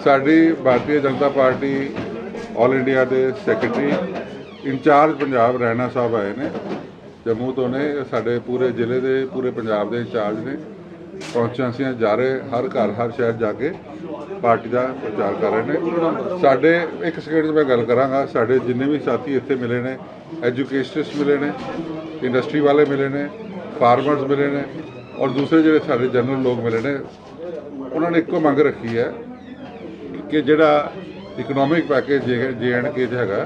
ਸਾਡੀ Bharatiya Janata party all India ਦੇ secretary incharge Punjab ਰਹਿਣਾ ਸਾਹਿਬ ਆਏ ਨੇ। ਜੰਮੂ ਤੋਂ ਨੇ, ਸਾਡੇ ਪੂਰੇ ਜ਼ਿਲ੍ਹੇ ਦੇ, ਪੂਰੇ ਪੰਜਾਬ ਦੇ ਇੰਚਾਰਜ ਨੇ। ਕੌਂਸਟੀਟੈਂਸੀਆਂ ਜਾ ਰਹੇ ਹਰ ਘਰ, ਹਰ ਸ਼ਹਿਰ ਜਾ ਕੇ ਪਾਰਟੀ ਦਾ ਪ੍ਰਚਾਰ ਕਰ ਰਹੇ ਨੇ। ਸਾਡੇ, ਇੱਕ ਸਕਿੰਟ 'ਚ ਮੈਂ ਗੱਲ ਕਰਾਂਗਾ। ਸਾਡੇ ਜਿੰਨੇ ਵੀ ਸਾਥੀ ਇੱਥੇ ਮਿਲੇ ਨੇ ਐਜੂਕੇਸ਼ਨਿਸਟ ਮਿਲੇ ਨੇ ਇੰਡਸਟਰੀ ਵਾਲੇ ਮਿਲੇ ਨੇ ਫਾਰਮਰਸ ਮਿਲੇ ਨੇ, ਔਰ ਦੂਸਰੇ ਜਿਹੜੇ ਸਾਡੇ ਜਨਰਲ ਲੋਕ ਮਿਲੇ ਨੇ, ਉਹਨਾਂ ਨੇ ਇੱਕੋ ਮੰਗ ਰੱਖੀ ਹੈ ਕਿ ਜਿਹੜਾ economic package J and K 'ਚ ਹੈਗਾ,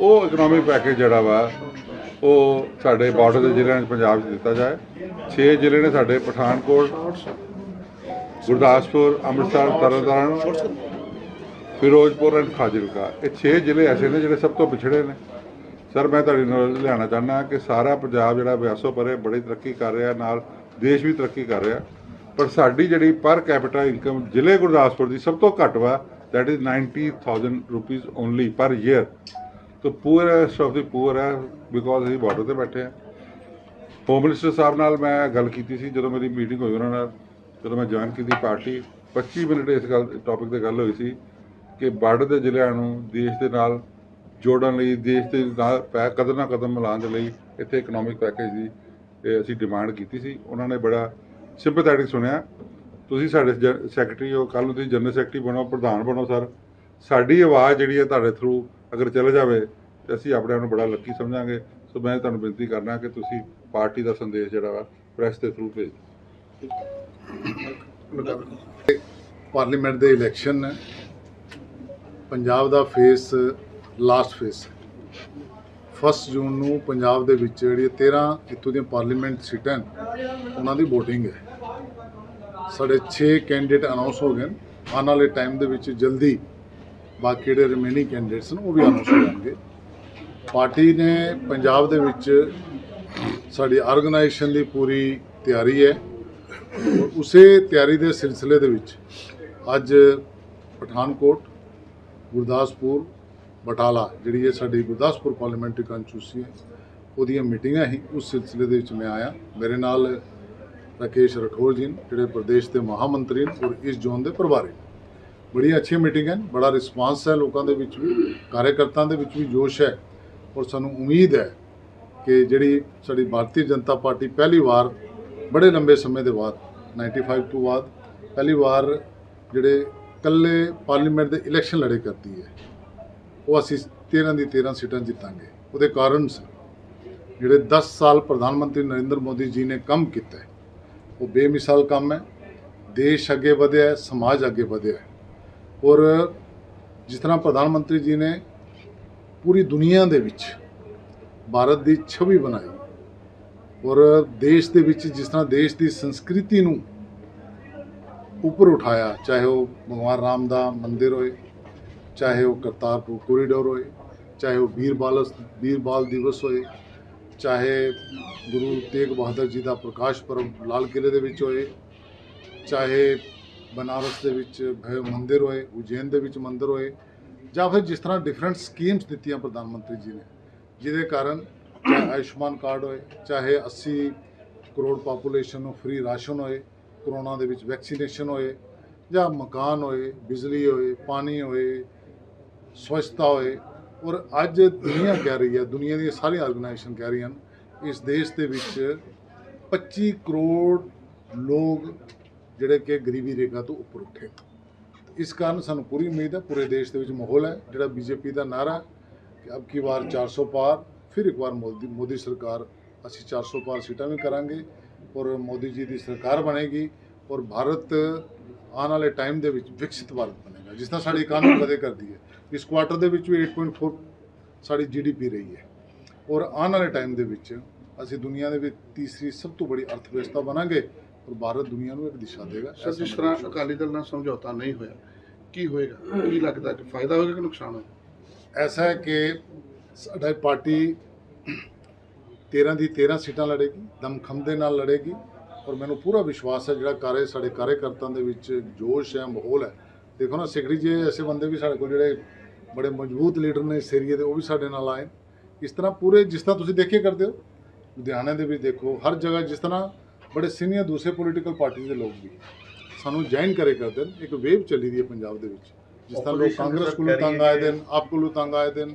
ਉਹ ਇਕਨੋਮਿਕ ਪੈਕੇਜ ਜਿਹੜਾ ਵਾ, ਉਹ ਸਾਡੇ ਬਾਰਡਰ ਦੇ ਜ਼ਿਲ੍ਹਿਆਂ 'ਚ ਪੰਜਾਬ 'ਚ ਦਿੱਤਾ ਜਾਏ। 6 ਜ਼ਿਲ੍ਹੇ ਨੇ ਸਾਡੇ, ਪਠਾਨਕੋਟ, ਗੁਰਦਾਸਪੁਰ, ਅੰਮ੍ਰਿਤਸਰ, ਤਰਨਤਾਰਨ, ਫਿਰੋਜ਼ਪੁਰ ਐਂਡ ਖਾਜ਼ਿਲਕਾ ਇਹ 6 ਜ਼ਿਲ੍ਹੇ ਐਸੇ ਨੇ ਜਿਹੜੇ ਸਭ ਤੋਂ ਪਿਛੜੇ ਨੇ। ਸਰ, ਮੈਂ ਤੁਹਾਡੀ ਨੌਲੇਜ ਲਿਆਉਣਾ ਚਾਹੁੰਦਾ ਕਿ ਸਾਰਾ ਪੰਜਾਬ ਜਿਹੜਾ ਵਿਆਸੋ ਪਰੇ ਬੜੀ ਤਰੱਕੀ ਕਰ ਰਿਹਾ, ਨਾਲ ਦੇਸ਼ ਵੀ ਤਰੱਕੀ ਕਰ ਰਿਹਾ। ਪਰ ਸਾਡੀ ਜਿਹੜੀ ਪਰ ਕੈਪੀਟਾ ਇਨਕਮ ਜ਼ਿਲ੍ਹੇ ਗੁਰਦਾਸਪੁਰ ਦੀ ਸਭ ਤੋਂ ਘੱਟ ਵਾ, that is 90000 rupees only per year. ਤਾਂ ਪੂਅਰੈਸਟ ਆਫ ਦੀ ਪੂਅਰ ਹੈ ਬਿਕੋਜ਼ ਅਸੀਂ ਬਾਰਡਰ ਤੇ ਬੈਠੇ ਹਾਂ। ਹੋਮ ਮਿਨਿਸਟਰ ਸਾਹਿਬ ਨਾਲ ਮੈਂ ਗੱਲ ਕੀਤੀ ਸੀ, ਜਦੋਂ ਮੇਰੀ ਮੀਟਿੰਗ ਹੋਈ ਉਹਨਾਂ ਨਾਲ, ਜਦੋਂ ਮੈਂ ਜੁਆਇਨ ਕੀਤੀ ਪਾਰਟੀ 25 ਮਿੰਟ ਇਸ ਗੱਲ ਟੌਪਿਕ ਤੇ ਗੱਲ ਹੋਈ ਸੀ ਕਿ ਬਾਰਡਰ ਦੇ ਜ਼ਿਲ੍ਹਿਆਂ ਨੂੰ ਦੇਸ਼ ਦੇ ਨਾਲ ਜੋੜਨ ਲਈ, ਦੇਸ਼ ਦੇ ਨਾਲ ਪੈ, ਕਦਮ ਨਾ ਕਦਮ ਮਿਲਾਉਣ ਦੇ ਲਈ ਇੱਥੇ ਇਕਨੋਮਿਕ ਪੈਕੇਜ ਦੀ, ਇਹ ਅਸੀਂ ਡਿਮਾਂਡ ਕੀਤੀ ਸੀ। ਉਹਨਾਂ ਨੇ ਬੜਾ ਸਿੰਪੈਥੈਟਿਕ ਸੁਣਿਆ, ਤੁਸੀਂ ਸਾਡੇ ਜ- ਸੈਕਟਰੀ ਹੋ ਕੱਲ ਨੂੰ ਤੁਸੀਂ ਜਨਰਲ ਸੈਕਟਰੀ ਬਣੋ, ਪ੍ਰਧਾਨ ਬਣੋ ਸਰ। ਸਾਡੀ ਆਵਾਜ਼ ਜਿਹੜੀ ਹੈ ਤੁਹਾਡੇ ਥਰੂ ਅਗਰ ਚੱਲ ਜਾਵੇ, ਤੇ ਅਸੀਂ ਆਪਣੇ ਆਪ ਨੂੰ ਬੜਾ ਲੱਕੀ ਸਮਝਾਂਗੇ। ਸੋ ਮੈਂ ਤੁਹਾਨੂੰ ਬੇਨਤੀ ਕਰਨਾ ਕਿ ਤੁਸੀਂ ਪਾਰਟੀ ਦਾ ਸੰਦੇਸ਼ ਜਿਹੜਾ ਵਾ ਪ੍ਰੈਸ ਦੇ ਥਰੂ ਭੇਜ। ਪਾਰਲੀਮੈਂਟ ਦੇ ਇਲੈਕਸ਼ਨ ਪੰਜਾਬ ਦਾ phase last phase first June ਨੂੰ ਪੰਜਾਬ ਦੇ ਵਿੱਚ ਜਿਹੜੀ 13 ਇੱਥੋਂ ਦੀਆਂ ਪਾਰਲੀਮੈਂਟ ਸੀਟਾਂ ਉਹਨਾਂ ਦੀ VOTING ਹੈ। ਸਾਡੇ 6 ਕੈਂਡੀਡੇਟ ਅਨਾਉਂਸ ਹੋ ਗਏ ਨੇ। ਆਉਣ ਵਾਲੇ ਟਾਈਮ ਦੇ ਵਿੱਚ ਜਲਦੀ ਬਾਕੀ ਜਿਹੜੇ ਰਿਮੇਨਿੰਗ ਕੈਂਡੀਡੇਟਸ ਨੇ, ਉਹ ਵੀ ਅਨਾਉਂਸ ਹੋ ਜਾਣਗੇ। ਪਾਰਟੀ ਨੇ ਪੰਜਾਬ ਦੇ ਵਿੱਚ ਸਾਡੀ ਆਰਗੇਨਾਈਜੇਸ਼ਨ ਦੀ ਪੂਰੀ ਤਿਆਰੀ ਹੈ। ਉਸੇ ਤਿਆਰੀ ਦੇ ਸਿਲਸਿਲੇ ਦੇ ਵਿੱਚ ਅੱਜ ਪਠਾਨਕੋਟ, ਗੁਰਦਾਸਪੁਰ ਬਟਾਲਾ, ਜਿਹੜੀ ਇਹ ਸਾਡੀ ਗੁਰਦਾਸਪੁਰ ਪਾਰਲੀਮੈਂਟਰੀ ਕੰਸਟੀਟਿਊਂਸੀ ਹੈ, ਉਹਦੀਆਂ ਮੀਟਿੰਗਾਂ ਹੀ ਉਸ ਸਿਲਸਿਲੇ ਦੇ ਵਿੱਚ ਮੈਂ ਆਇਆ ਮੇਰੇ ਨਾਲ ਰਾਕੇਸ਼ ਰਠੌਰ ਜੀ ਜਿਹੜੇ ਪ੍ਰਦੇਸ਼ ਦੇ ਮਹਾਮੰਤਰੀ ਨੇ ਔਰ ਇਸ ਜ਼ੋਨ ਦੇ ਪ੍ਰਭਾਰੀ ਨੇ। ਬੜੀ ਅੱਛੀ ਮੀਟਿੰਗ ਹੈ ਬੜਾ ਰਿਸਪਾਂਸ ਹੈ ਲੋਕਾਂ ਦੇ ਵਿੱਚ ਵੀ, ਕਾਰਜਕਰਤਾਵਾਂ ਦੇ ਵਿੱਚ ਵੀ ਜੋਸ਼ ਹੈ ਔਰ ਸਾਨੂੰ ਉਮੀਦ ਹੈ ਕਿ ਜਿਹੜੀ ਸਾਡੀ ਭਾਰਤੀ ਜਨਤਾ ਪਾਰਟੀ ਪਹਿਲੀ ਵਾਰ, ਬੜੇ ਲੰਬੇ ਸਮੇਂ ਦੇ ਬਾਅਦ 95 ਤੋਂ ਬਾਅਦ, ਪਹਿਲੀ ਵਾਰ ਜਿਹੜੇ ਇਕੱਲੇ ਪਾਰਲੀਮੈਂਟ ਦੇ ਇਲੈਕਸ਼ਨ ਲੜੇ ਕਰਦੀ ਹੈ ਉਹ ਅਸੀਂ 13 ਦੀ 13 ਸੀਟਾਂ ਜਿੱਤਾਂਗੇ। ਉਹਦੇ ਕਾਰਨ ਜਿਹੜੇ 10 ਸਾਲ ਪ੍ਰਧਾਨ ਮੰਤਰੀ ਨਰਿੰਦਰ ਮੋਦੀ ਜੀ ਨੇ ਕੰਮ ਕੀਤਾ ਉਹ ਬੇਮਿਸਾਲ ਕੰਮ ਹੈ, ਦੇਸ਼ ਅੱਗੇ ਵਧਿਆ ਹੈ, ਸਮਾਜ ਅੱਗੇ ਵਧਿਆ ਹੈ। ਔਰ ਜਿਸ ਤਰ੍ਹਾਂ ਪ੍ਰਧਾਨ ਮੰਤਰੀ ਜੀ ਨੇ ਪੂਰੀ ਦੁਨੀਆ ਦੇ ਵਿੱਚ ਭਾਰਤ ਦੀ ਛਵੀ ਬਣਾਈ ਔਰ ਦੇਸ਼ ਦੇ ਵਿੱਚ ਜਿਸ ਤਰ੍ਹਾਂ ਦੇਸ਼ ਦੀ ਸੰਸਕ੍ਰਿਤੀ ਨੂੰ ਉੱਪਰ ਉਠਾਇਆ, ਚਾਹੇ ਉਹ ਭਗਵਾਨ ਰਾਮ ਦਾ ਮੰਦਿਰ ਹੋਏ ਚਾਹੇ ਉਹ ਕਰਤਾਰਪੁਰ ਕੋਰੀਡੋਰ ਹੋਏ, ਚਾਹੇ ਉਹ ਵੀਰ ਬਾਲ ਵੀਰ ਬਾਲ ਦਿਵਸ ਹੋਏ, ਚਾਹੇ ਗੁਰੂ ਤੇਗ ਬਹਾਦਰ ਜੀ ਦਾ ਪ੍ਰਕਾਸ਼ ਪਰਬ ਲਾਲ ਕਿਲੇ ਦੇ ਵਿੱਚ ਹੋਏ, ਚਾਹੇ ਬਨਾਰਸ ਦੇ ਵਿੱਚ ਭੈ ਮੰਦਿਰ ਹੋਏ, ਉਜੈਨ ਦੇ ਵਿੱਚ ਮੰਦਿਰ ਹੋਏ, ਜਾਂ ਫਿਰ ਜਿਸ ਤਰ੍ਹਾਂ ਡਿਫਰੈਂਟ ਸਕੀਮਸ ਦਿੱਤੀਆਂ ਪ੍ਰਧਾਨ ਮੰਤਰੀ ਜੀ ਨੇ, ਜਿਹਦੇ ਕਾਰਨ ਆਯੁਸ਼ਮਾਨ ਕਾਰਡ ਹੋਏ, ਚਾਹੇ 80 ਕਰੋੜ ਪਾਪੂਲੇਸ਼ਨ ਨੂੰ ਫ੍ਰੀ ਰਾਸ਼ਨ ਹੋਏ, ਕਰੋਨਾ ਦੇ ਵਿੱਚ ਵੈਕਸੀਨੇਸ਼ਨ ਹੋਏ, ਜਾਂ ਮਕਾਨ ਹੋਏ, ਬਿਜਲੀ ਹੋਏ, ਪਾਣੀ ਹੋਏ ਸਵੱਛਤਾ ਹੋਏ ਔਰ ਅੱਜ ਦੁਨੀਆ ਕਹਿ ਰਹੀ ਹੈ, ਦੁਨੀਆ ਦੀਆਂ ਸਾਰੀਆਂ ਆਰਗੇਨਾਈਜੇਸ਼ਨ ਕਹਿ ਰਹੀਆਂ ਹਨ, ਇਸ ਦੇਸ਼ ਦੇ ਵਿੱਚ 25 ਕਰੋੜ ਲੋਕ ਜਿਹੜੇ ਕਿ ਗਰੀਬੀ ਰੇਖਾ ਤੋਂ ਉੱਪਰ ਉੱਠੇ ਇਸ ਕਾਰਨ ਸਾਨੂੰ ਪੂਰੀ ਉਮੀਦ ਹੈ, ਪੂਰੇ ਦੇਸ਼ ਦੇ ਵਿੱਚ ਮਾਹੌਲ ਹੈ, ਜਿਹੜਾ ਬੀਜੇਪੀ ਦਾ ਨਾਰਾ ਹੈ ਕਿ ਅਬ ਕੀ ਵਾਰ 400 ਪਾਰ, ਫਿਰ ਇੱਕ ਵਾਰ ਮੋਦੀ ਮੋਦੀ ਸਰਕਾਰ ਅਸੀਂ 400 ਪਾਰ ਸੀਟਾਂ ਵੀ ਕਰਾਂਗੇ ਔਰ ਮੋਦੀ ਜੀ ਦੀ ਸਰਕਾਰ ਬਣੇਗੀ ਔਰ ਭਾਰਤ ਆਉਣ ਵਾਲੇ ਟਾਈਮ ਦੇ ਵਿੱਚ ਵਿਕਸਿਤ ਭਾਰਤ ਬਣੇਗਾ ਜਿਸ ਤਰ੍ਹਾਂ ਸਾਡੀ ਇਕਾਨਮੀ ਕਦੇ ਕਰਦੀ ਹੈ। ਇਸ ਕੁਆਟਰ ਦੇ ਵਿੱਚ ਵੀ 8.4 ਸਾਡੀ ਜੀਡੀਪੀ ਰਹੀ ਹੈ। ਔਰ ਆਉਣ ਵਾਲੇ ਟਾਈਮ ਦੇ ਵਿੱਚ ਅਸੀਂ ਦੁਨੀਆ ਦੇ ਵਿੱਚ ਤੀਸਰੀ ਸਭ ਤੋਂ ਬੜੀ ਅਰਥਵਿਵਸਥਾ ਬਣਾਂਗੇ ਔਰ ਭਾਰਤ ਦੁਨੀਆ ਨੂੰ ਇੱਕ ਦਿਸ਼ਾ ਦੇਗਾ। ਸਰ ਜਿਸ ਤਰ੍ਹਾਂ ਅਕਾਲੀ ਦਲ ਨਾਲ ਸਮਝੌਤਾ ਨਹੀਂ ਹੋਇਆ ਕੀ ਹੋਏਗਾ? ਕੀ ਲੱਗਦਾ ਕਿ ਫਾਇਦਾ ਹੋਏਗਾ ਕਿ ਨੁਕਸਾਨ ਹੋਏਗਾ? ਐਸਾ ਹੈ ਕਿ ਸਾਡੀ ਪਾਰਟੀ 13 ਦੀ 13 ਸੀਟਾਂ ਲੜੇਗੀ ਦਮਖਮ ਦੇ ਨਾਲ ਲੜੇਗੀ ਔਰ ਮੈਨੂੰ ਪੂਰਾ ਵਿਸ਼ਵਾਸ ਹੈ ਜਿਹੜਾ ਕਾਰੇ ਸਾਡੇ ਕਾਰਜਕਰਤਾਵਾਂ ਦੇ ਵਿੱਚ ਜੋਸ਼ ਹੈ ਮਾਹੌਲ ਹੈ। ਦੇਖੋ ਨਾ ਸਿਕਰੀ ਜੀ ਐਸੇ ਬੰਦੇ ਵੀ ਸਾਡੇ ਕੋਲ ਜਿਹੜੇ ਬੜੇ ਮਜ਼ਬੂਤ ਲੀਡਰ ਨੇ ਇਸ ਏਰੀਏ ਦੇ ਉਹ ਵੀ ਸਾਡੇ ਨਾਲ ਆਏ। ਇਸ ਤਰ੍ਹਾਂ ਪੂਰੇ ਜਿਸ ਤਰ੍ਹਾਂ ਤੁਸੀਂ ਦੇਖੇ ਕਰਦੇ ਹੋ ਲੁਧਿਆਣੇ ਦੇ ਵਿੱਚ ਦੇਖੋ ਹਰ ਜਗ੍ਹਾ ਜਿਸ ਤਰ੍ਹਾਂ ਬੜੇ ਸੀਨੀਅਰ ਦੂਸਰੇ ਪੋਲੀਟੀਕਲ ਪਾਰਟੀ ਦੇ ਲੋਕ ਵੀ ਸਾਨੂੰ ਜੁਆਇਨ ਕਰੇ ਕਰਦੇ ਨੇ ਇੱਕ ਵੇਵ ਚੱਲੀ ਦੀ ਹੈ ਪੰਜਾਬ ਦੇ ਵਿੱਚ। ਜਿਸ ਤਰ੍ਹਾਂ ਲੋਕ ਕਾਂਗਰਸ ਕੋਲੋਂ ਤੰਗ ਆਏ ਦਿਨ ਆਪ ਕੋਲੋਂ ਤੰਗ ਆਏ ਦਿਨ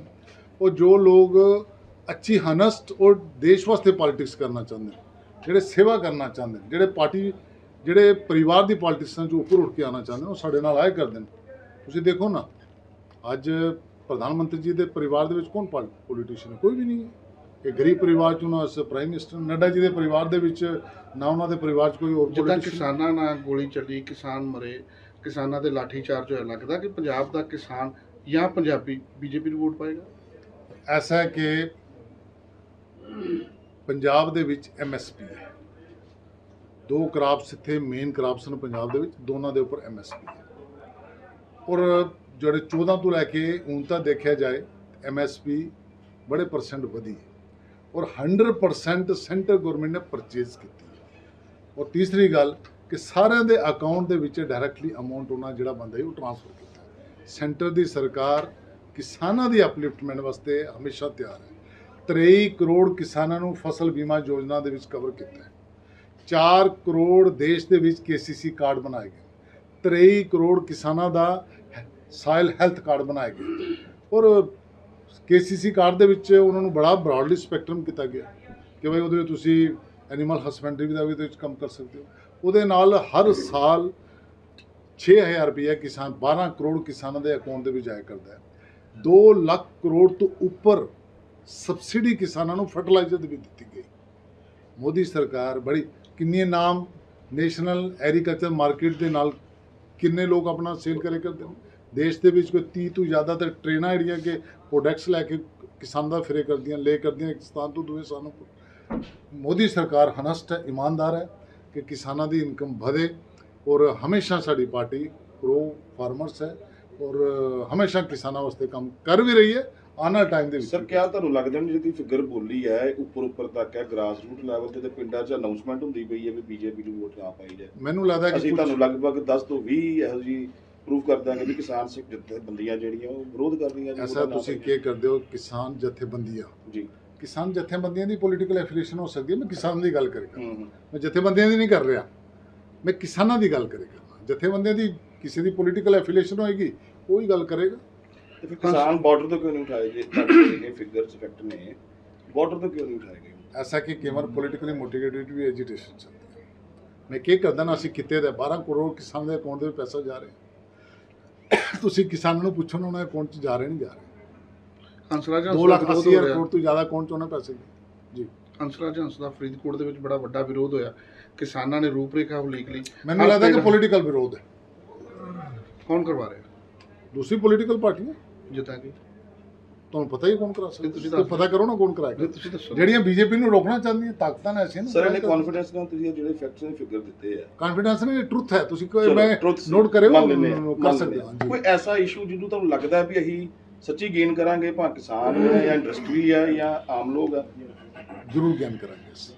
ਉਹ ਜੋ ਲੋਕ ਅੱਛੀ ਹਨਸਟ ਔਰ ਦੇਸ਼ ਵਾਸਤੇ ਪੋਲਿਟਿਕਸ ਕਰਨਾ ਚਾਹੁੰਦੇ ਨੇ ਜਿਹੜੇ ਸੇਵਾ ਕਰਨਾ ਚਾਹੁੰਦੇ ਨੇ ਜਿਹੜੇ ਪਾਰਟੀ ਜਿਹੜੇ ਪਰਿਵਾਰ ਦੀ ਪੋਲਿਟਿਕਸ ਜੋ ਉੱਪਰ ਉੱਠ ਕੇ ਆਉਣਾ ਚਾਹੁੰਦੇ ਨੇ ਉਹ ਸਾਡੇ ਨਾਲ ਆਏ ਕਰਦੇ ਨੇ। ਤੁਸੀਂ ਦੇਖੋ ਨਾ ਅੱਜ ਪ੍ਰਧਾਨ ਮੰਤਰੀ ਜੀ ਦੇ ਪਰਿਵਾਰ ਦੇ ਵਿੱਚ ਕੌਣ ਪੋਲੀਟੀਸ਼ੀਅਨ ਕੋਈ ਵੀ ਨਹੀਂ ਹੈ। ਇਹ ਗਰੀਬ ਪਰਿਵਾਰ ਚੋਂ ਨਾ ਪ੍ਰਾਈਮ ਮਿਨਿਸਟਰ ਨੱਡਾ ਜੀ ਦੇ ਪਰਿਵਾਰ ਦੇ ਵਿੱਚ ਨਾ ਉਹਨਾਂ ਦੇ ਪਰਿਵਾਰ 'ਚ ਕੋਈ ਹੋਰ ਜਿੱਦਾਂ ਪੋਲੀਟੀਸ਼ੀਅਨ ਕਿਸਾਨਾਂ ਨਾਲ ਗੋਲੀ ਚੱਲੀ ਕਿਸਾਨ ਮਰੇ ਕਿਸਾਨਾਂ ਦੇ ਲਾਠੀ ਚਾਰਜ ਹੋਇਆ ਲੱਗਦਾ ਕਿ ਪੰਜਾਬ ਦਾ ਕਿਸਾਨ ਜਾਂ ਪੰਜਾਬੀ ਬੀਜੇਪੀ ਨੂੰ ਵੋਟ ਪਾਏਗਾ? ਐਸਾ ਕਿ ਪੰਜਾਬ ਦੇ ਵਿੱਚ ਐਮਐਸਪੀ ਹੈ। ਦੋ ਕਰਾਪਸ ਇੱਥੇ ਮੇਨ ਕਰਾਪਸ ਨੇ ਪੰਜਾਬ ਦੇ ਵਿੱਚ, ਦੋਨਾਂ ਦੇ ਉੱਪਰ ਐਮਐਸਪੀ ਹੈ। ਔਰ ਜਿਹੜੇ 14 ਤੋਂ ਲੈ ਕੇ ਹੁਣ ਤਾਂ ਦੇਖਿਆ ਜਾਏ ਐਮਐਸਪੀ ਬੜੇ ਪਰਸੈਂਟ ਵਧੀ ਹੈ। ਔਰ 100% ਸੈਂਟਰ ਗਵਰਨਮੈਂਟ ਨੇ ਪਰਚੇਜ਼ ਕੀਤੀ ਔਰ ਤੀਸਰੀ ਗੱਲ ਕਿ ਸਾਰਿਆਂ ਦੇ ਅਕਾਊਂਟ ਦੇ ਵਿੱਚ ਡਾਇਰੈਕਟਲੀ ਅਮਾਉਂਟ ਉਹਨਾਂ ਜਿਹੜਾ ਬੰਦਾ ਹੈ ਉਹ ਟ੍ਰਾਂਸਫਰ ਕੀਤਾ ਸੈਂਟਰ ਦੀ ਸਰਕਾਰ ਕਿਸਾਨਾਂ ਦੀ ਅਪਲਿਫਟਮੈਂਟ ਵਾਸਤੇ ਹਮੇਸ਼ਾ ਤਿਆਰ ਹੈ। 23 ਕਰੋੜ ਕਿਸਾਨਾਂ ਨੂੰ ਫਸਲ ਬੀਮਾ ਯੋਜਨਾ ਦੇ ਵਿੱਚ ਕਵਰ ਕੀਤਾ ਹੈ। 4 ਕਰੋੜ ਦੇਸ਼ ਦੇ ਵਿੱਚ ਕੇਸੀਸੀ ਕਾਰਡ ਬਣਾਏ ਗਏ। 23 ਕਰੋੜ ਕਿਸਾਨਾਂ ਦਾ ਸਾਇਲ ਹੈਲਥ ਕਾਰਡ ਬਣਾਏ ਗਏ। ਔਰ ਕੇਸੀਸੀ ਕਾਰਡ ਦੇ ਵਿੱਚ ਉਹਨਾਂ ਨੂੰ ਬੜਾ ਬ੍ਰੌਡਲੀ ਸਪੈਕਟਰਮ ਕੀਤਾ ਗਿਆ ਕਿ ਭਾਈ ਉਹਦੇ ਵਿੱਚ ਤੁਸੀਂ ਐਨੀਮਲ ਹਸਬੈਂਡਰੀ ਦਾ ਵੀ ਉਹਦੇ ਵਿੱਚ ਕੰਮ ਕਰ ਸਕਦੇ ਹੋ। ਉਹਦੇ ਨਾਲ ਹਰ ਸਾਲ 6000 ਰੁਪਏ ਕਿਸਾਨ 12 ਕਰੋੜ ਕਿਸਾਨਾਂ ਦੇ ਅਕਾਊਂਟ ਦੇ ਵਿੱਚ ਜਾਇਆ ਕਰਦਾ ਹੈ। 2 ਲੱਖ ਕਰੋੜ ਤੋਂ ਉੱਪਰ ਸਬਸਿਡੀ ਕਿਸਾਨਾਂ ਨੂੰ ਫਰਟੀਲਾਈਜ਼ਰ ਦੀ ਵੀ ਦਿੱਤੀ ਗਈ। ਮੋਦੀ ਸਰਕਾਰ ਬੜੀ ਕਿੰਨੇ ਨਾਮ ਨੈਸ਼ਨਲ ਐਗਰੀਕਲਚਰ ਮਾਰਕੀਟ ਦੇ ਨਾਲ ਕਿੰਨੇ ਲੋਕ ਆਪਣਾ ਸੇਲ ਕਰੇ ਕਰਦੇ ਨੇ? ਦੇਸ਼ ਦੇ ਵਿੱਚ ਕੋਈ 30 ਤੋਂ ਜ਼ਿਆਦਾ ਤੇ ਟ੍ਰੇਨਾਂ ਜਿਹੜੀਆਂ ਕਿ ਪ੍ਰੋਡਕਟਸ ਲੈ ਕੇ ਕਿਸਾਨ ਦਾ ਫਿਰੇ ਕਰਦੀਆਂ ਲੈ ਕਰਦੀਆਂ, ਇੱਕ ਸਥਾਨ ਤੋਂ ਦੂਜੇ ਸਥਾਨ ਉੱਪਰ। ਮੋਦੀ ਸਰਕਾਰ ਹਨਸਟ ਹੈ ਇਮਾਨਦਾਰ ਹੈ ਕਿ ਕਿਸਾਨਾਂ ਦੀ ਇਨਕਮ ਵਧੇ ਔਰ ਹਮੇਸ਼ਾ ਸਾਡੀ ਪਾਰਟੀ ਪ੍ਰੋ ਫਾਰਮਰਸ ਹੈ ਔਰ ਹਮੇਸ਼ਾ ਕਿਸਾਨਾਂ ਵਾਸਤੇ ਕੰਮ ਕਰ ਵੀ ਰਹੀ ਹੈ। ਆਉਣ ਵਾਲੇ ਟਾਈਮ ਦੇ ਵਿੱਚ ਸਰ। ਕਿਆ ਤੁਹਾਨੂੰ ਲੱਗਦਾ ਨਹੀਂ ਜਿਹੜੀ ਫਿਗਰ ਬੋਲੀ ਹੈ ਉੱਪਰ ਉੱਪਰ ਤੱਕ ਹੈ ਗ੍ਰਾਸ ਰੂਟ ਲੈਵਲ ਤੇ ਤੇ ਪਿੰਡਾਂ 'ਚ ਅਨਾਉਂਸਮੈਂਟ ਹੁੰਦੀ ਪਈ ਹੈ ਵੀ ਬੀਜੇਪੀ ਨੂੰ ਵੋਟ ਨਾ ਪਾਈ ਜਾਏ। ਮੈਨੂੰ ਲੱਗਦਾ ਕਿ ਅਸੀਂ ਤੁਹਾਨੂੰ ਲਗਭਗ 10 ਤੋਂ 20 ਇਹੋ ਜੀ ਪ੍ਰੂਫ ਕਰ ਦਾਂਗੇ ਵੀ ਕਿਸਾਨ ਸਿੱਖ ਜਥੇਬੰਦੀਆਂ ਜਿਹੜੀਆਂ ਉਹ ਵਿਰੋਧ ਕਰ ਰਹੀਆਂ ਜੀ ਐਸਾ ਤੁਸੀਂ ਕੀ ਕਰਦੇ ਹੋ? ਕਿਸਾਨ ਜਥੇਬੰਦੀਆਂ। ਜੀ। ਕਿਸਾਨ ਜਥੇਬੰਦੀਆਂ ਦੀ ਪੋਲੀਟੀਕਲ ਐਫੀਲੀਏਸ਼ਨ ਹੋ ਸਕਦੀ ਹੈ ਮੈਂ ਕਿਸਾਨ ਦੀ ਗੱਲ ਕਰੇਗਾ ਮੈਂ ਜਥੇਬੰਦੀਆਂ ਦੀ ਨਹੀਂ ਕਰ ਰਿਹਾ ਮੈਂ ਕਿਸਾਨਾਂ ਦੀ ਗੱਲ ਕਰੇਗਾ ਜਥੇਬੰਦੀਆਂ ਦੀ ਕਿਸੇ ਦੀ ਪੋਲੀਟੀਕਲ ਐਫੀਲੀਏਸ਼ਨ ਹੋਏਗੀ ਉਹ ਹੀ ਗੱਲ ਕਰੇਗਾ। ਤੇ ਫਿਰ ਕਿਸਾਨ ਬਾਰਡਰ ਤੋਂ ਕਿਉਂ ਨਹੀਂ ਉਠਾਏ ਜੇ? ਤੁਹਾਡੇ ਇਹ ਫਿਗਰਸ ਇਫੈਕਟ ਨੇ ਬਾਰਡਰ ਤੋਂ ਕਿਉਂ ਨਹੀਂ ਉਠਾਏ ਗਏ? ਐਸਾ ਕਿ ਕਈ ਵਾਰ ਪੋਲੀਟੀਕਲੀ ਮੋਟੀਵੇਟਡ ਵੀ ਐਜੀਟੇਸ਼ਨ ਚੱਲਦੀ ਹੈ। ਮੈਂ ਕੀ ਕਰਦਾ ਨਾ ਅਸੀਂ ਕਿਤੇ ਦਾ 12 ਕਰੋੜ ਕਿਸਾਨ ਦੇ ਅਕਾਊਂਟ ਦੇ ਵਿੱਚ ਪੈਸਾ ਜਾ ਰਿਹਾ ਤੁਸੀਂ ਕਿਸਾਨਾਂ ਨੂੰ ਪੁੱਛੋ ਨਾ ਉਹਨਾਂ ਦੇ ਅਕਾਊਂਟ 'ਚ ਜਾ ਰਹੇ ਨਹੀਂ ਜਾ ਰਹੇ। ਹੰਸਰਾਜ 2 ਹੰਸ ਦਾ ਲੱਖ ਵਿਰੋਧ 80 ਹੋ ਹਜ਼ਾਰ ਰਿਹਾ ਕਰੋੜ ਤੋਂ ਜ਼ਿਆਦਾ ਅਕਾਊਂਟ 'ਚ ਉਹਨਾਂ ਪੈਸੇ ਜੀ। ਹੰਸਰਾਜ ਹੰਸ ਦਾ ਫਰੀਦਕੋਟ ਦੇ ਵਿੱਚ ਬੜਾ ਵੱਡਾ ਵਿਰੋਧ ਹੋਇਆ। ਕਿਸਾਨਾਂ ਨੇ ਰੂਪਰੇਖਾ ਉਲੀਕ ਲਈ। ਮੈਨੂੰ ਲੱਗਦਾ ਕਿ ਪੋਲੀਟੀਕਲ ਵਿਰੋਧ ਹੈ। ਕੌਣ ਕਰਵਾ ਰਿਹਾ? ਦੂਸਰੀ ਪੋਲੀਟੀਕਲ ਪਾਰਟੀਆਂ ਜਿੱਦਾਂ ਕਿ ਤੁਹਾਨੂੰ ਪਤਾ ਹੀ ਕੌਣ ਕਰਾ ਸਕਦਾ? ਤੁਸੀਂ ਦੱਸ ਪਤਾ ਕਰੋ ਨਾ ਕੌਣ ਕਰਾਏਗਾ ਤੁਸੀਂ ਦੱਸੋ। ਜਿਹੜੀਆਂ ਬੀਜੇਪੀ ਨੂੰ ਰੋਕਣਾ ਚਾਹੁੰਦੀਆਂ ਤਾਕਤਾਂ ਨੇ ਐਸੀਆਂ ਸਰ ਇਹਨੇ ਕੌਨਫੀਡੈਂਸ ਨਾਲ ਤੁਸੀਂ ਜਿਹੜੇ ਫੈਕਟਸ ਦੇ ਫਿਗਰ ਦਿੱਤੇ ਆ। ਕੌਨਫੀਡੈਂਸ ਨਹੀਂ ਟਰੁੱਥ ਹੈ। ਤੁਸੀਂ ਕੋਈ ਮੈਂ ਨੋਟ ਕਰਿਓ ਕਰ ਸਕਦੇ ਹਾਂ ਕੋਈ ਐਸਾ ਇਸ਼ੂ ਜਿਹਨੂੰ ਤੁਹਾਨੂੰ ਲੱਗਦਾ ਵੀ ਅਸੀਂ ਸੱਚੀ ਗੇਨ ਕਰਾਂਗੇ ਭਾਵੇਂ ਕਿਸਾਨ ਜਾਂ ਇੰਡਸਟਰੀ ਹੈ ਜਾਂ ਆਮ ਲੋਕ ਹੈ ਜ਼ਰੂਰ ਗਿਆਨ ਕਰਾਂਗੇ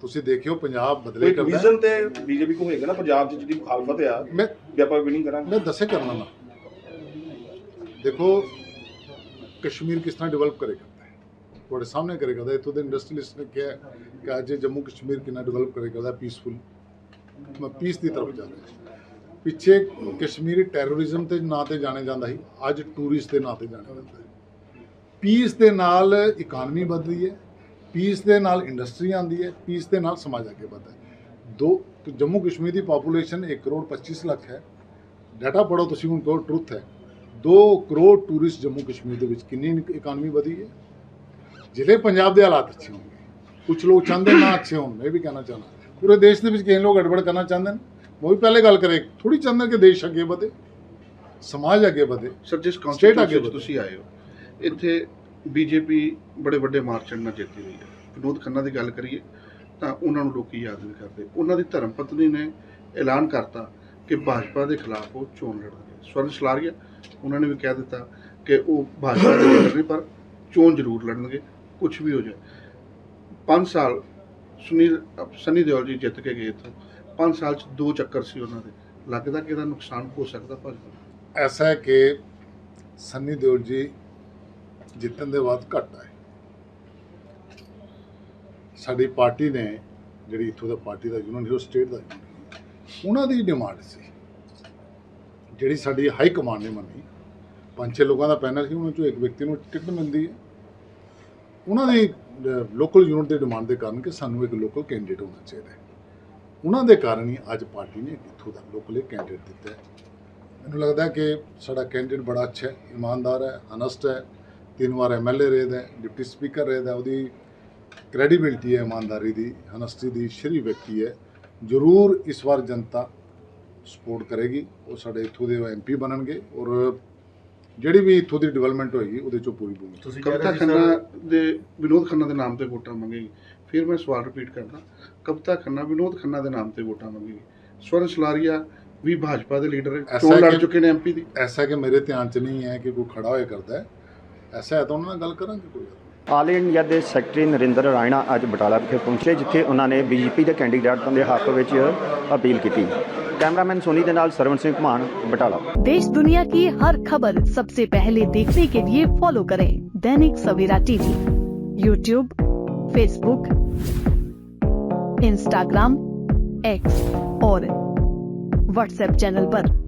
ਤੁਸੀਂ ਦੇਖਿਓ ਪੰਜਾਬ ਬਦਲੇ ਕਰਦਾ ਹੈ। ਵਿਜ਼ਨ ਤੇ ਬੀਜੇਪੀ ਕੋ ਹੋਏਗਾ ਨਾ ਪੰਜਾਬ 'ਚ ਜਿਹੜੀ ਮੁਖਾਲਫਤ ਆ ਮੈਂ ਵੀ ਆਪਾਂ ਵਿਨਿੰਗ ਕਰਾਂਗੇ। ਮੈਂ ਦੱਸੇ ਕਰਨਾ ਨਾ। ਦੇਖੋ, ਕਸ਼ਮੀਰ ਕਿਸ ਤਰ੍ਹਾਂ ਡਿਵੈਲਪ ਕਰੇ ਕਰਦਾ ਤੁਹਾਡੇ ਸਾਹਮਣੇ ਕਰੇ ਕਰਦਾ ਇੱਥੋਂ ਦੇ ਇੰਡਸਟਰੀਲਿਸਟ ਨੇ ਕਿਹਾ ਕਿ ਅੱਜ ਜੰਮੂ ਕਸ਼ਮੀਰ ਕਿੰਨਾ ਡਿਵੈਲਪ ਕਰੇ ਕਰਦਾ ਪੀਸਫੁਲ ਮੈਂ ਪੀਸ ਦੀ ਤਰਫ ਜਾ ਰਿਹਾ ਪਿੱਛੇ ਕਸ਼ਮੀਰੀ ਟੈਰੋਰਿਜ਼ਮ ਤੇ ਨਾਂ ਤੇ ਜਾਣੇ ਜਾਂਦਾ ਸੀ। ਅੱਜ ਟੂਰਿਸਟ ਦੇ ਨਾਂ ਤੇ ਜਾਣਿਆ ਜਾਂਦਾ ਹੈ। ਪੀਸ ਦੇ ਨਾਲ ਇਕਾਨਮੀ ਵੱਧ ਰਹੀ ਹੈ। ਪੀਸ ਦੇ ਨਾਲ ਇੰਡਸਟਰੀ ਆਉਂਦੀ ਹੈ। ਪੀਸ ਦੇ ਨਾਲ ਸਮਾਜ ਅੱਗੇ ਵੱਧਦਾ ਹੈ। ਦੋ, ਜੰਮੂ ਕਸ਼ਮੀਰ ਦੀ ਪਾਪੂਲੇਸ਼ਨ 1 ਕਰੋੜ 25 ਲੱਖ ਹੈ। ਡਾਟਾ ਪੜੋ ਤੁਸੀਂ ਹੁਣ ਕਹੋ ਟਰੁੱਥ ਹੈ। 2 ਕਰੋੜ ਟੂਰਿਸਟ ਜੰਮੂ ਕਸ਼ਮੀਰ ਦੇ ਵਿੱਚ ਕਿੰਨੀ ਇਕਾਨਮੀ ਵਧੀ ਹੈ? ਜ਼ਿਲ੍ਹੇ ਪੰਜਾਬ ਦੇ ਹਾਲਾਤ ਅੱਛੇ ਹੋਣਗੇ ਕੁਝ ਲੋਕ ਚਾਹੁੰਦੇ ਨਾ ਅੱਛੇ ਹੋਣ ਮੈਂ ਵੀ ਕਹਿਣਾ ਚਾਹੁੰਦਾ। ਪੂਰੇ ਦੇਸ਼ ਦੇ ਵਿੱਚ ਕਈ ਲੋਕ ਗੜਬੜ ਕਰਨਾ ਚਾਹੁੰਦੇ ਨੇ। ਉਹ ਵੀ ਪਹਿਲੇ ਗੱਲ ਕਰੇ ਥੋੜੀ ਚਾਹੁੰਦੇ ਕਿ ਦੇਸ਼ ਅੱਗੇ ਵਧੇ ਸਮਾਜ ਅੱਗੇ ਵਧੇ ਸਰ ਜਿਸ ਕਨਸਟੀਟਿਊਸ਼ਨ ਅੱਗੇ ਤੁਸੀਂ ਆਏ ਹੋ ਇੱਥੇ ਬੀਜੇਪੀ ਬੜੇ ਵੱਡੇ ਮਾਰਚਨ ਨਾਲ ਜਿੱਤੀ ਹੋਈ ਹੈ। ਵਿਨੋਦ ਖੰਨਾ ਦੀ ਗੱਲ ਕਰੀਏ ਤਾਂ ਉਹਨਾਂ ਨੂੰ ਲੋਕੀ ਯਾਦ ਨਹੀਂ ਕਰਦੇ। ਉਹਨਾਂ ਦੀ ਧਰਮ ਪਤਨੀ ਨੇ ਐਲਾਨ ਕਰਤਾ ਕਿ ਭਾਜਪਾ ਦੇ ਖਿਲਾਫ ਉਹ ਚੋਣ ਲੜਨਗੇ। ਸਵਰਨ ਸਲਾਰੀਆ ਉਹਨਾਂ ਨੇ ਵੀ ਕਹਿ ਦਿੱਤਾ ਕਿ ਉਹ ਭਾਜਪਾ ਦੇ ਲੀਡਰ ਨਹੀਂ ਪਰ ਚੋਣ ਜ਼ਰੂਰ ਲੜਨਗੇ ਕੁਝ ਵੀ ਹੋ ਜਾਏ। 5 ਸਾਲ ਸੁਨੀਲ ਸਨੀ ਦਿਓਲ ਜੀ ਜਿੱਤ ਕੇ ਗਏ ਇੱਥੋਂ। 5 ਸਾਲ ਚ ਦੋ ਚੱਕਰ ਸੀ ਉਹਨਾਂ ਦੇ। ਲੱਗਦਾ ਕਿ ਇਹਦਾ ਨੁਕਸਾਨ ਹੋ ਸਕਦਾ ਭਾਜਪਾ ਐਸਾ ਹੈ ਕਿ ਸੰਨੀ ਦਿਓਲ ਜੀ ਜਿੱਤਣ ਦੇ ਬਾਅਦ ਘਟ ਆਏ। ਸਾਡੀ ਪਾਰਟੀ ਨੇ ਜਿਹੜੀ ਇੱਥੋਂ ਦਾ ਪਾਰਟੀ ਦਾ ਯੂਨੀਅਨ ਹੀਰੋ ਸਟੇਟ ਦਾ union, ਉਹਨਾਂ ਦੀ ਡਿਮਾਂਡ ਸੀ। ਜਿਹੜੀ ਸਾਡੀ ਹਾਈ ਕਮਾਂਡ ਨੇ ਮੰਨੀ, ਪੰਜ ਛੇ ਲੋਕਾਂ ਦਾ ਪੈਨਲ ਸੀ, ਉਹਨਾਂ ਚੋਂ ਇੱਕ ਵਿਅਕਤੀ ਨੂੰ ਟਿਕਟ ਮਿਲਦੀ ਹੈ। ਉਹਨਾਂ ਦੀ ਲੋਕਲ ਯੂਨਿਟ ਦੇ ਡਿਮਾਂਡ ਦੇ ਕਾਰਨ ਕਿ ਸਾਨੂੰ ਇੱਕ ਲੋਕਲ ਕੈਂਡੀਡੇਟ ਹੋਣਾ ਚਾਹੀਦਾ ਹੈ। ਉਹਨਾਂ ਦੇ ਕਾਰਨ ਹੀ ਅੱਜ ਪਾਰਟੀ ਨੇ ਇੱਥੋਂ ਦਾ ਲੋਕਲ ਕੈਂਡੀਡੇਟ ਦਿੱਤਾ ਹੈ। ਮੈਨੂੰ ਲੱਗਦਾ ਕਿ ਸਾਡਾ ਕੈਂਡੀਡੇਟ ਬੜਾ ਅੱਛਾ ਹੈ, ਇਮਾਨਦਾਰ ਹੈ ਅਨਸਟ ਹੈ, ਤਿੰਨ ਵਾਰ ਐਮਐਲਏ ਰਿਹਾ ਹੈ, ਡਿਪਟੀ ਸਪੀਕਰ ਰਿਹਾ ਹੈ, ਉਹਦੀ ਕ੍ਰੈਡੀਬਿਲਟੀ ਹੈ, ਇਮਾਨਦਾਰੀ ਦੀ ਅਨਸਟੀ ਦੀ, ਸ਼ਰੀ ਵਿਅਕਤੀ ਹੈ। ਜ਼ਰੂਰ ਇਸ ਵਾਰ ਜਨਤਾ ਸਪੋਰਟ ਕਰੇਗੀ ਉਹ ਸਾਡੇ ਇੱਥੋਂ ਦੇ ਐਮਪੀ ਬਣਨਗੇ ਔਰ ਜਿਹੜੀ ਵੀ ਇੱਥੋਂ ਦੀ ਡਿਵੈਲਪਮੈਂਟ ਹੋਏਗੀ ਉਹਦੇ ਚੋਂ ਪੂਰੀ ਭੂਮਿਕਾ ਤੁਸੀਂ ਕਵਿਤਾ ਖੰਨਾ ਦੇ ਵਿਨੋਦ ਖੰਨਾ ਦੇ ਨਾਮ ਤੇ ਵੋਟਾਂ ਮੰਗੇਗੀ। ਫਿਰ ਮੈਂ ਸਵਾਲ ਰਿਪੀਟ ਕਰਦਾ ਕਵਿਤਾ ਖੰਨਾ ਵਿਨੋਦ ਖੰਨਾ ਦੇ ਨਾਮ ਤੇ ਵੋਟਾਂ ਮੰਗੇਗੀ। ਸਵਰਨ ਸਲਾਰੀਆ ਵੀ ਭਾਜਪਾ ਦੇ ਲੀਡਰ ਐਸਾ ਚੋਣ ਲੜ ਕਿ- ਚੁੱਕੇ ਨੇ ਐਮਪੀ ਦੀ। ਐਸਾ ਕਿ ਮੇਰੇ ਧਿਆਨ 'ਚ ਨਹੀਂ ਹੈ ਕਿ ਕੋਈ ਖੜਾ ਹੋਏ ਕਰਦਾ ਹੈ। ਐਸਾ ਹੈ ਤਾਂ ਉਹਨਾਂ ਨਾਲ ਗੱਲ ਕਰਾਂਗੇ ਕੋਈ। ਆਲ ਇੰਡੀਆ ਦੇ ਸੈਕਟਰੀ ਨਰਿੰਦਰ ਰਾਇਣਾ ਅੱਜ ਬਟਾਲਾ ਵਿਖੇ ਪਹੁੰਚੇ ਜਿੱਥੇ ਉਹਨਾਂ ਨੇ ਬੀਜੇਪੀ ਦੇ ਕੈਂਡੀਡੇਟਾਂ ਦੇ ਹੱਕ ਵਿੱਚ ਅਪੀਲ ਕੀਤੀ। कैमरामैन सोनी के सरवण सिंह कुमार, बटाला। देश दुनिया की हर खबर सबसे पहले देखने के लिए फॉलो करें Dainik Savera TV YouTube Facebook Instagram X और व्हाट्सएप चैनल पर।